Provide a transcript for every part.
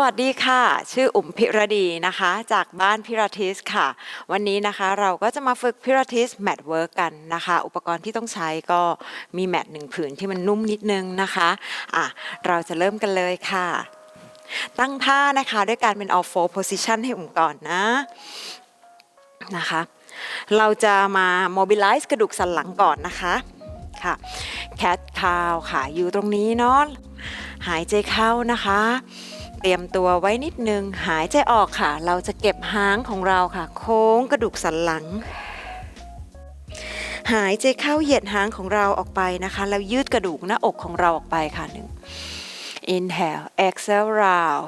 สวัสดีค่ะ ชื่ออุ๋มพิรดีนะคะ จากบ้านพิราทิสค่ะ วันนี้นะคะเราก็จะมาฝึกพิราทิสแมทเวิร์กกันนะคะ อุปกรณ์ที่ต้องใช้ก็มีแมทหนึ่งผืนที่มันนุ่มนิดนึงนะคะอะเราจะเริ่มกันเลยค่ะ ตั้งท่านะคะด้วยการเป็น all four position ให้อุ๋มก่อนนะนะคะ เราจะมา mobilize กระดูกสันหลังก่อนนะคะค่ะ cat cow ค่ะอยู่ตรงนี้เนาะหายใจเข้านะคะ เตรียมตัวไว้นิดนึง หายใจออกค่ะ เราจะเก็บหางของเราค่ะ โค้งกระดูกสันหลัง หายใจเข้าเหยียดหางของเราออกไปนะคะ แล้วยืดกระดูกหน้าอกของเราออกไปค่ะหนึ่ง inhale exhale round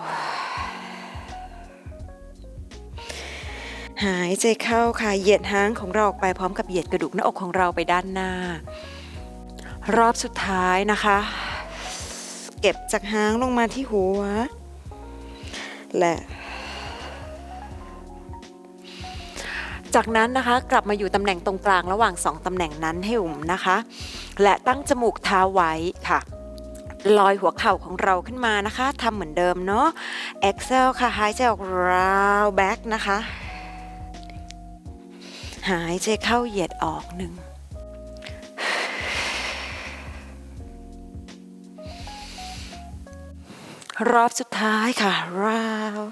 หายใจเข้าค่ะ เหยียดหางของเราออกไปพร้อมกับเหยียดกระดูกหน้าอกของเราไปด้านหน้า รอบสุดท้ายนะคะ เก็บจากหางลงมาที่หัว และจากนั้นนะคะกลับมาอยู่ตำแหน่งตรงกลางระหว่างสองตำแหน่งนั้นให้อุ่มนะคะ และตั้งจมูกเท้าไว้ค่ะ ลอยหัวเข่าของเราขึ้นมานะคะทำเหมือนเดิมเนาะ exhale ค่ะหายใจออก round back นะคะ หายใจเข้าเหยียดออกหนึ่ง รอบสุดท้ายค่ะ round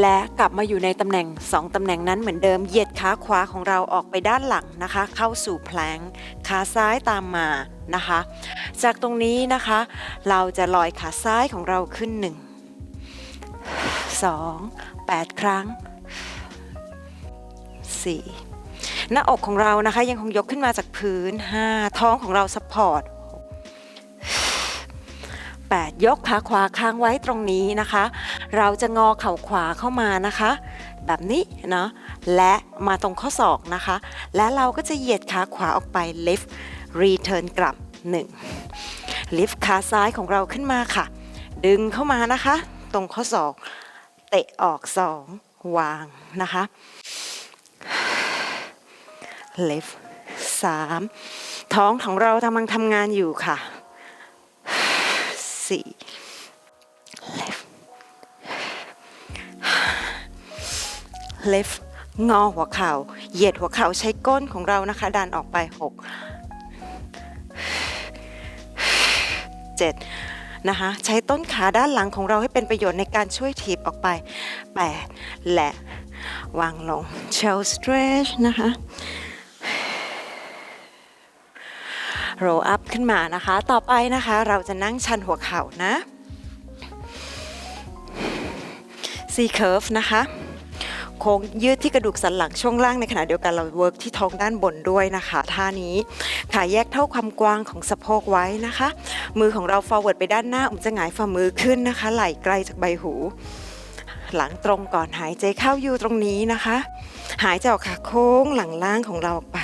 และกลับมาอยู่ในตำแหน่ง 2ตำแหน่งนั้นเหมือนเดิม เหยียดขาขวาของเราออกไปด้านหลังนะคะ เข้าสู่แพลงขาซ้ายตามมานะคะ จากตรงนี้นะคะ เราจะลอยขาซ้ายของเราขึ้น 1 2 8 ครั้ง 4 หน้าอกของเรานะคะยังคงยกขึ้นมาจากพื้น 5 ท้องของเราสปอร์ต 8 ยกขาขวาค้างไว้ตรงนี้นะคะ เราจะงอเข่าขวาเข้ามานะคะ แบบนี้เนาะและมาตรงข้อศอกนะคะ และเราก็จะเหยียดขาขวาออกไป lift return กลับ 1 lift ขาซ้ายของเราขึ้นมาค่ะ ดึงเข้ามานะคะ ตรงข้อศอก เตะออก 2 วางนะคะ lift 3ท้องของเรากำลังทำงานอยู่ค่ะ สี่ left left งอหัวเข่า เหยียดหัวเข่าใช้ก้นของเรานะคะ ดันออกไปหกเจ็ดนะคะ ใช้ต้นขาด้านหลังของเราให้เป็นประโยชน์ในการช่วยถีบออกไป 8 และ วางลง shell stretch นะคะ roll up ขึ้นมานะคะ ต่อไปนะคะเราจะนั่งชันหัวเข่านะ C curve นะคะโค้งยืดที่กระดูกสันหลังช่วงล่างในขณะเดียวกันเราเวิร์กที่ท้องด้านบนด้วยนะคะท่านี้ขาแยกเท่าความกว้างของสะโพกไว้นะคะ มือของเรา forward ไปด้านหน้าอุ้มจะหงายฝ่ามือขึ้นนะคะ ไหล่ไกลจากใบหู หลังตรงก่อนหายใจเข้าอยู่ตรงนี้นะคะ หายใจออกขาโค้งหลังล่างของเราออกไป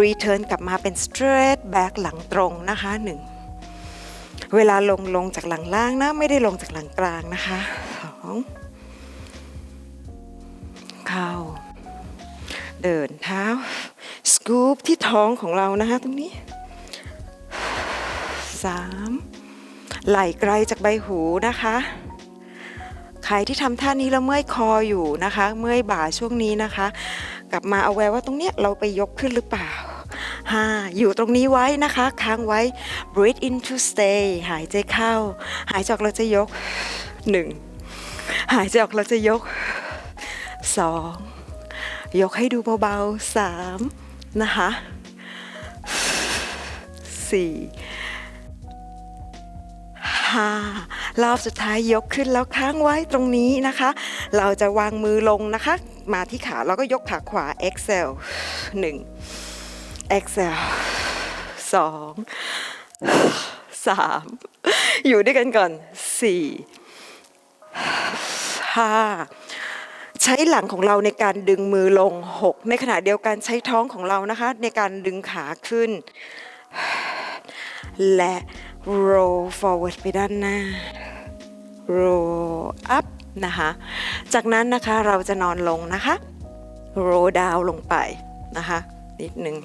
return กลับมาเป็น straight back หลังตรงนะคะหนึ่งเวลาลงลงจากหลังล่างนะ ไม่ได้ลงจากหลังกลางนะคะสองเข้า เดินเท้า สกูปที่ท้องของเรานะคะตรงนี้สามไหล่ไกลจากใบหูนะคะใครที่ทำท่านี้แล้วเมื่อยคออยู่นะคะ เมื่อยบ่าช่วงนี้นะคะ กลับมาเอาแววว่าตรงเนี้ยเราไปยกขึ้นหรือเปล่าห้าอยู่ตรงนี้ไว้นะคะ ค้างไว้ breathe in to stay หายใจเข้า หายใจออกเราจะยกหนึ่งหายใจออกเราจะยกสองยกให้ดูเบาๆสามนะคะสี่ห้ารอบสุดท้ายยกขึ้นแล้วค้างไว้ตรงนี้นะคะ เราจะวางมือลงนะคะ มาที่ขาแล้วก็ยกขาขวา exhale หนึ่ง exhale สองสามอยู่ด้วยกันก่อนสี่ห้าใช้หลังของเราในการดึงมือลง6ในขณะเดียวกันใช้ท้องของเรานะคะ ในการดึงขาขึ้น และ roll forward ไปด้านหน้า roll up นะคะ จากนั้นนะคะเราจะนอนลงนะคะ roll down ลงไปนะคะนิดหนึ่ง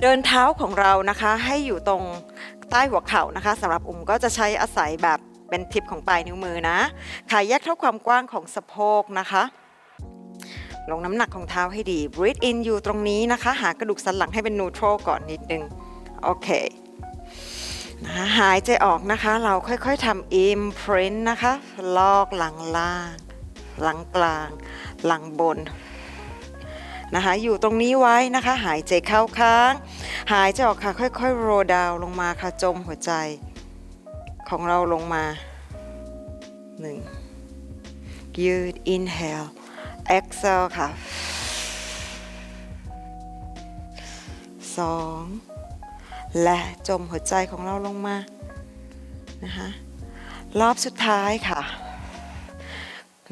เดินเท้าของเรานะคะให้อยู่ตรงใต้หัวเข่านะคะสำหรับอุ่มก็จะใช้อาศัยแบบเป็นทิปของปลายนิ้วมือนะขาแยกเท่าความกว้างของสะโพกนะคะลงน้ำหนักของเท้าให้ดี breathe in อยู่ตรงนี้นะคะ หากระดูกสันหลังให้เป็น neutral ก่อนนิดนึง โอเค นะคะหายใจออกนะคะ เราค่อยๆทำ imprint นะคะ ลอกหลังล่าง หลังกลาง หลังบนนะคะอยู่ตรงนี้ไว้นะคะ หายใจเข้าค้าง หายใจออกค่ะ ค่อยๆ roll down ลงมาค่ะจมหัวใจ ของเราลงมาหนึ่งยืด inhale exhale ค่ะสอง และจมหัวใจของเราลงมานะคะรอบสุดท้ายค่ะ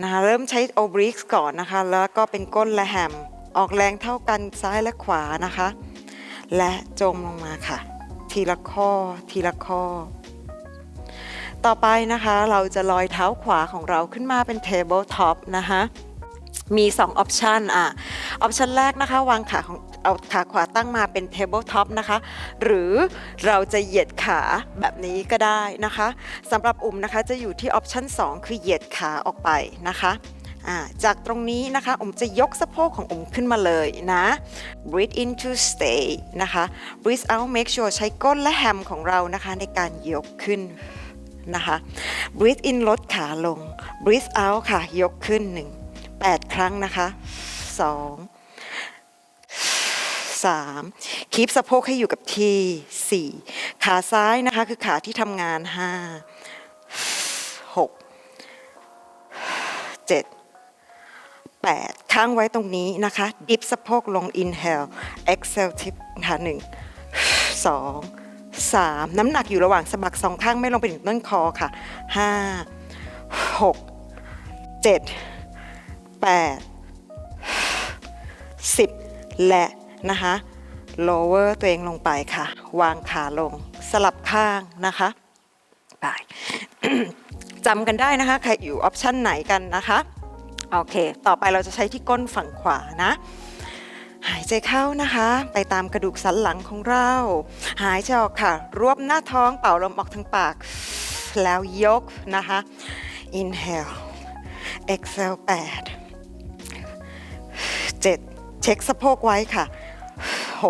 นะคะเริ่มใช้ obliques ก่อนนะคะ แล้วก็เป็นก้นและแฮมออกแรงเท่ากันซ้ายและขวานะคะ และจมลงมาค่ะ ทีละข้อทีละข้อ ต่อไปนะคะเราจะลอยเท้าขวาของเราขึ้นมาเป็น table top นะคะมี 2 ออปชันอะออปชันแรกนะคะ วางขาของ เอาขาขวาตั้งมาเป็น table top นะคะ หรือเราจะเหยียดขาแบบนี้ก็ได้นะคะสำหรับอุ่มนะคะจะอยู่ที่ออปชัน2 คือเหยียดขาออกไปนะคะจากตรงนี้นะคะอุ่มจะยกสะโพกของอุ่มขึ้นมาเลยนะ breathe in to stay นะคะ breathe out make sure ใช้ก้นและแฮมของเรานะคะในการยกขึ้นนะคะ breathe in ลดขาลง breathe out ค่ะ ยกขึ้น 1 8 ครั้งนะคะ 2 3คีบสะโพกให้อยู่กับที่ 4 ขาซ้ายนะคะคือขาที่ทำงาน 5 6 7 8 ค้างไว้ตรงนี้นะคะ ดิฟสะโพกลง inhale exhale ทิปค่ะ1 2 3น้ำหนักอยู่ระหว่างสะบักสองข้างไม่ลงไปถึงต้นคอค่ะ5 6 7 8 10และ นะคะ lower ตัวเองลงไปค่ะ วางขาลง สลับข้างนะคะไปจำกันได้นะคะใครอยู่ออปชันไหนกันนะคะ โอเค ต่อไปเราจะใช้ที่ก้นฝั่งขวานะ หายใจเข้านะคะ ไปตามกระดูกสันหลังของเรา หายใจออกค่ะ รวบหน้าท้องเป่าลมออกทางปาก แล้วยกนะคะ inhale exhale 8 7 เช็คสะโพกไว้ค่ะ 6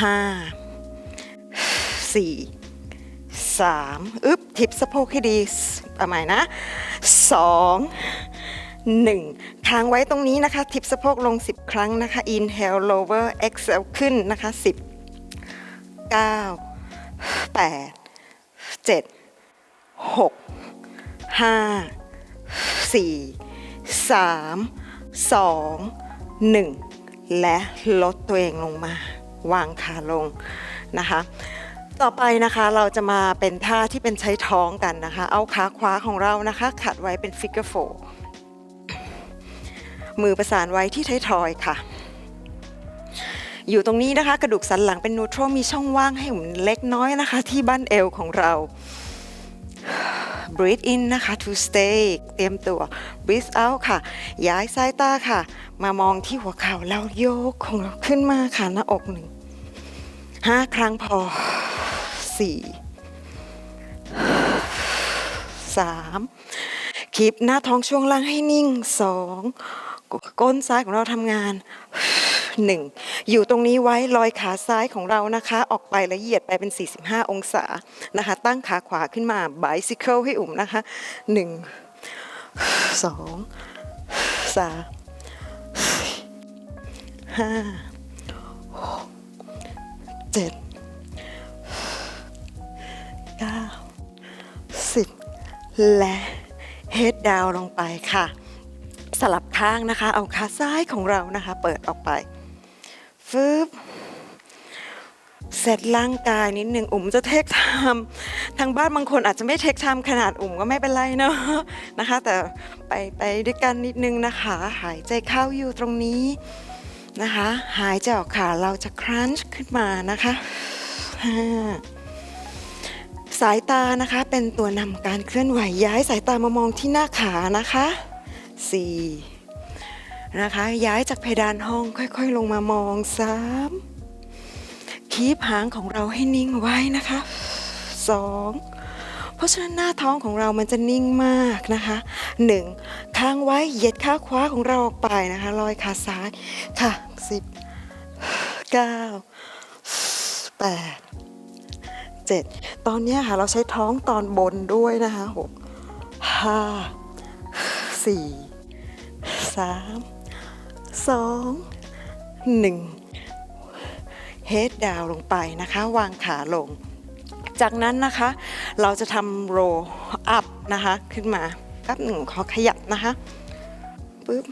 5 4 3อึ๊บทิปสะโพกให้ดีเอาใหม่นะ2 1ค้างไว้ตรงนี้นะคะ ทิปสะโพกลง 10 ครั้งนะคะ inhale lower exhale ขึ้นนะคะ 10 9 8 7 6 5 4 3 2 1 และลดตัวเองลงมาวางขาลงนะคะ ต่อไปนะคะเราจะมาเป็นท่าที่เป็นใช้ท้องกันนะคะ เอาขาขวาของเรานะคะ ขัดไว้เป็น figure four มือประสานไว้ที่ไทยทอยค่ะ อยู่ตรงนี้นะคะ กระดูกสันหลังเป็นนูโตรมีช่องว่างให้หมุนเล็กน้อยนะคะ ที่บั้นเอวของเรา breathe in นะคะ to stay เตรียมตัว breathe out ค่ะ ย้ายสายตาค่ะ มามองที่หัวเข่าแล้วโยกของเราขึ้นมาค่ะหน้าอกหนึ่งห้าครั้งพอสี่สามคีบหน้าท้องช่วงล่างให้นิ่งสองก้นซ้ายของเราทำงาน หนึ่งอยู่ตรงนี้ไว้ลอยขาซ้ายของเรานะคะ ออกไปแล้วเหยียดไปเป็น 45 องศานะคะ ตั้งขาขวาขึ้นมา bicycle ให้อุ่มนะคะหนึ่งสองสามห้าเจ็ดเก้าสิบและ head down ลงไปค่ะ สลับข้างนะคะ เอาขาซ้ายของเรานะคะ เปิดออกไป ฟึบเสร็จร่างกายนิดหนึ่งอุ่มจะเทคไทม์ทางบ้านบางคนอาจจะไม่เทคไทม์ขนาดอุ่มก็ไม่เป็นไรเนาะนะคะ แต่ไปไปด้วยกันนิดนึงนะคะ หายใจเข้าอยู่ตรงนี้นะคะ หายใจออกค่ะเราจะครันช์ขึ้นมานะคะห้าสายตานะคะเป็นตัวนำการเคลื่อนไหวย้ายสายตามามองที่หน้าขานะคะสี่ นะคะ ย้ายจากเพดานห้องค่อยๆ ลงมามองซ้ำคีบหางของเราให้นิ่งไว้นะคะสองเพราะฉะนั้นหน้าท้องของเรามันจะนิ่งมากนะคะหนึ่งค้างไว้เหยียดขาขวาของเราออกไปนะคะลอยขาซ้ายค่ะสิบเก้าแปดเจ็ดตอนนี้ค่ะเราใช้ท้องตอนบนด้วยนะคะหกห้าสี่สาม สองหนึ่งเฮดดาวลงไปนะคะ วางขาลง จากนั้นนะคะ เราจะทำโรอัพนะคะ ขึ้นมาแป๊บหนึ่งขอขยับนะคะปึ๊บ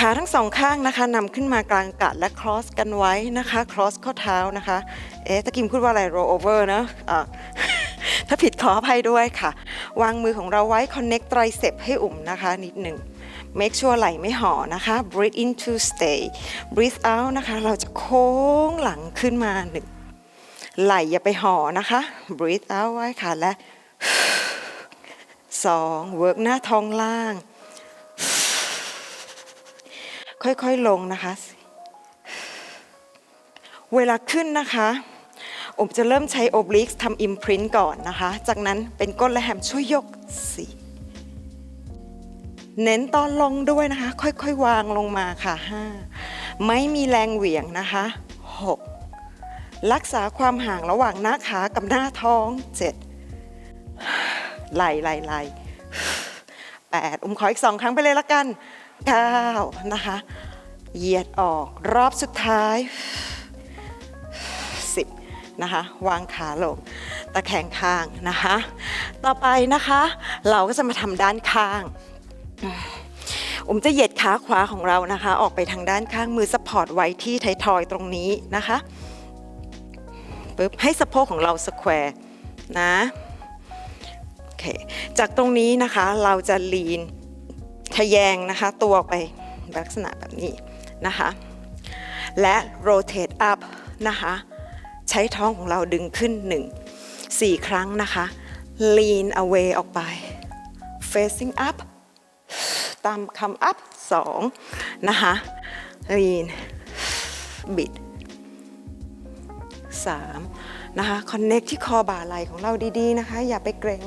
ขาทั้งสองข้างนะคะนำขึ้นมากลางกาศและครอสกันไว้นะคะครอสข้อเท้านะคะ เอ๊ะตะกิมพูดว่าอะไร roll over นะอะถ้าผิดขออภัยด้วยค่ะ วางมือของเราไว้ connect tricep ให้อุ่มนะคะ นิดหนึ่ง make sure ไหลไม่ห่อนะคะ breathe in to stay breathe out นะคะ เราจะโค้งหลังขึ้นมาหนึ่งไหลอย่าไปห่อนะคะ breathe out ไว้ค่ะและสอง work หน้าท้องล่าง ค่อยๆลงนะคะ เวลาขึ้นนะคะผมจะเริ่มใช้ obliques ทำ imprint ก่อนนะคะ จากนั้นเป็นก้นและแฮมช่วยยกสี่ เน้นตอนลงด้วยนะคะ ค่อยๆ วางลงมาค่ะห้าไม่มีแรงเหวี่ยงนะคะหกรักษาความห่างระหว่างหน้าขากับหน้าท้องเจ็ดไหลไหลไหลแปดอุ้มขออีกสองครั้งไปเลยละกันเก้านะคะ เหยียดออกรอบสุดท้าย 10 นะคะ วางขาลง ตะแคงข้างนะคะ ต่อไปนะคะ เราก็จะมาทำด้านข้าง อุมจะเหยียดขาขวาของเรานะคะ ออกไปทางด้านข้างมือสปอร์ตไว้ที่ไททอยตรงนี้นะคะปึ๊บให้สะโพกของเราสแควร์นะโอเคจากตรงนี้นะคะเราจะลีนทะแยงนะคะ ตัวไปลักษณะแบบนี้นะคะ และ rotate up นะคะ ใช้ท้องของเราดึงขึ้น 1 4 ครั้งนะคะ lean away ออกไป facing up ตามคำ up 2นะคะ lean บิด3นะคะ connect ที่คอบ่าไหล่ของเราดีๆนะคะ อย่าไปเกรง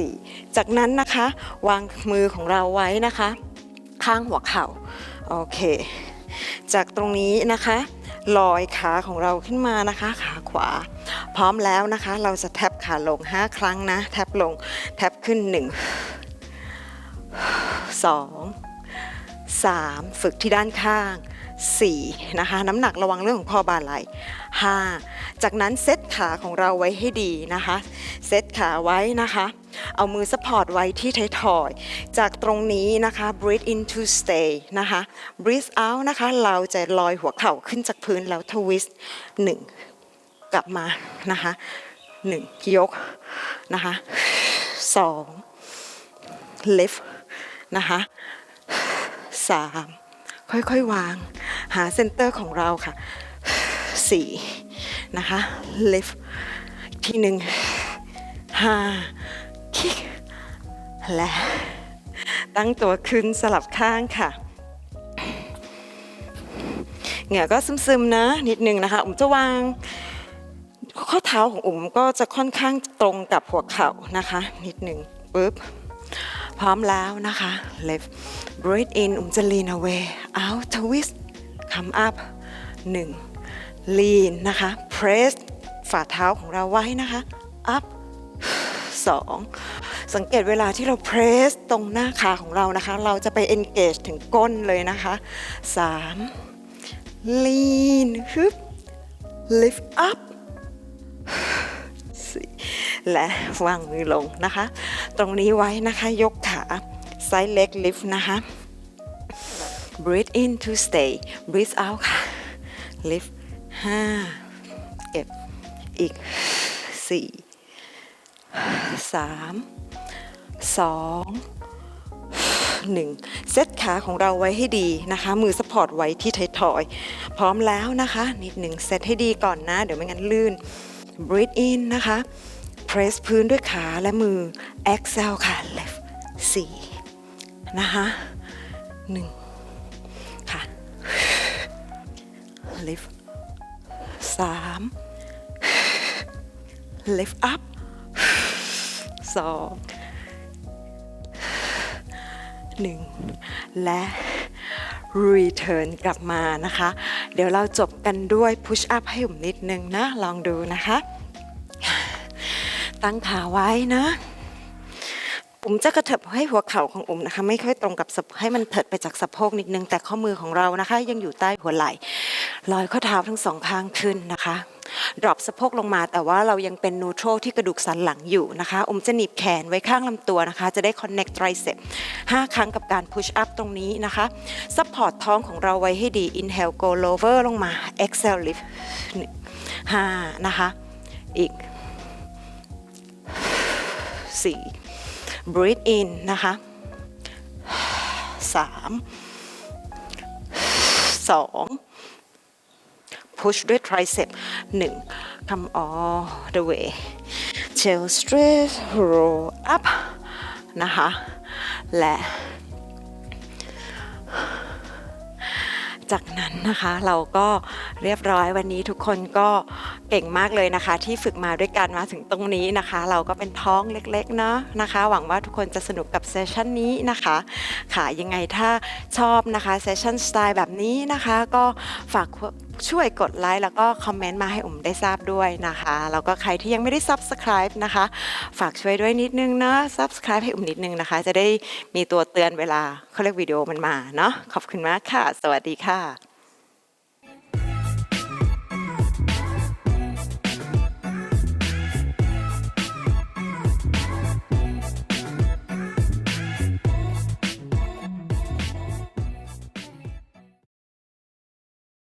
4จากนั้นนะคะ วางมือของเราไว้นะคะ ข้างหัวเข่า โอเค จากตรงนี้นะคะลอยขาของเราขึ้นมานะคะ ขาขวา พร้อมแล้วนะคะ เราจะแท็บขาลง 5 ครั้งนะ แท็บลง แท็บขึ้น 1 2 3 ฝึกที่ด้านข้าง 4 นะคะ น้ำหนักระวังเรื่องของคอบ่าไหล่5จากนั้นเซตขาของเราไว้ให้ดีนะคะ เซตขาไว้นะคะ เอามือสปอร์ตไว้ที่ไททอย จากตรงนี้นะคะ breathe in to stay นะคะ breathe out นะคะ เราจะลอยหัวเข่าขึ้นจากพื้นแล้วทวิสต์หนึ่งกลับมานะคะหนึ่งยกนะคะสอง lift นะคะสามค่อยๆวาง หาเซนเตอร์ของเราค่ะสี่นะคะ lift ทีหนึ่งห้าคิกและตั้งตัวขึ้นสลับข้างค่ะเหงื่อก็ซึมๆนะนิดนึงนะคะอุ๋มจะวาง ข้อเท้าของอุ๋มก็จะค่อนข้างตรงกับหัวเข่านะคะ นิดหนึ่งปึ๊บ พร้อมแล้วนะคะ left breathe in อุ๋มจะ lean away out twist come up 1 lean นะคะ press ฝ่าเท้าของเราไว้นะคะ up 2 สังเกตเวลาที่เรา press ตรงหน้าขาของเรานะคะ เราจะไป engage ถึงก้นเลยนะคะ 3 lean ฮึบ lift up และวางมือลงนะคะ ตรงนี้ไว้นะคะ ยกขา side leg lift นะคะ breathe in to stay breathe out ค่ะ lift ห้าเก็บอีกสี่สามสองหนึ่งเซตขาของเราไว้ให้ดีนะคะ มือสปอร์ตไว้ที่ไทยทอย พร้อมแล้วนะคะ นิดหนึ่งเซตให้ดีก่อนนะ เดี๋ยวไม่งั้นลื่น breathe in นะคะ press พื้นด้วยขาและมือ exhale ค่ะ left สี่นะคะหนึ่งค่ะ lift สาม lift up สองหนึ่งและ return กลับมานะคะ เดี๋ยวเราจบกันด้วย push up ให้อุ่มนิดนึงนะ ลองดูนะคะ ตั้งขาไว้นะ อุ๋มจะกระเถิบให้หัวเข่าของอุ๋มนะคะ ไม่ค่อยตรงกับสะให้มันเถิดไปจากสะโพกนิดนึง แต่ข้อมือของเรานะคะ ยังอยู่ใต้หัวไหล่ลอยข้อเท้าทั้งสองข้างขึ้นนะคะดรอปสะโพกลงมาแต่ว่าเรายังเป็นนูโตรที่กระดูกสันหลังอยู่นะคะอุ๋มจะหนีบแขนไว้ข้างลำตัวนะคะ จะได้ connect tricep 5ครั้งกับการ push up ตรงนี้นะคะ support ท้องของเราไว้ให้ดี inhale go lower ลงมา exhale lift หนึ่งห้านะคะ อีก สี่ breathe in นะคะสามสอง push ด้วย tricep หนึ่ง come all the way tail straight roll up นะคะ และ จากนั้นนะคะเราก็เรียบร้อยวันนี้ทุกคนก็เก่งมากเลยนะคะ ที่ฝึกมาด้วยกันมาถึงตรงนี้นะคะ เราก็เป็นท้องเล็กๆเนาะนะคะ หวังว่าทุกคนจะสนุกกับเซสชันนี้นะคะค่ะยังไงถ้าชอบนะคะเซสชันสไตล์แบบนี้นะคะก็ฝาก ช่วยกดไลค์แล้วก็คอมเมนต์มาให้อุ่มได้ทราบด้วยนะคะ แล้วก็ใครที่ยังไม่ได้ subscribe นะคะ ฝากช่วยด้วยนิดนึงเนาะ subscribe ให้อุ่มนิดนึงนะคะ จะได้มีตัวเตือนเวลาเขาเรียกวิดีโอมันมาเนาะขอบคุณมากค่ะ สวัสดีค่ะ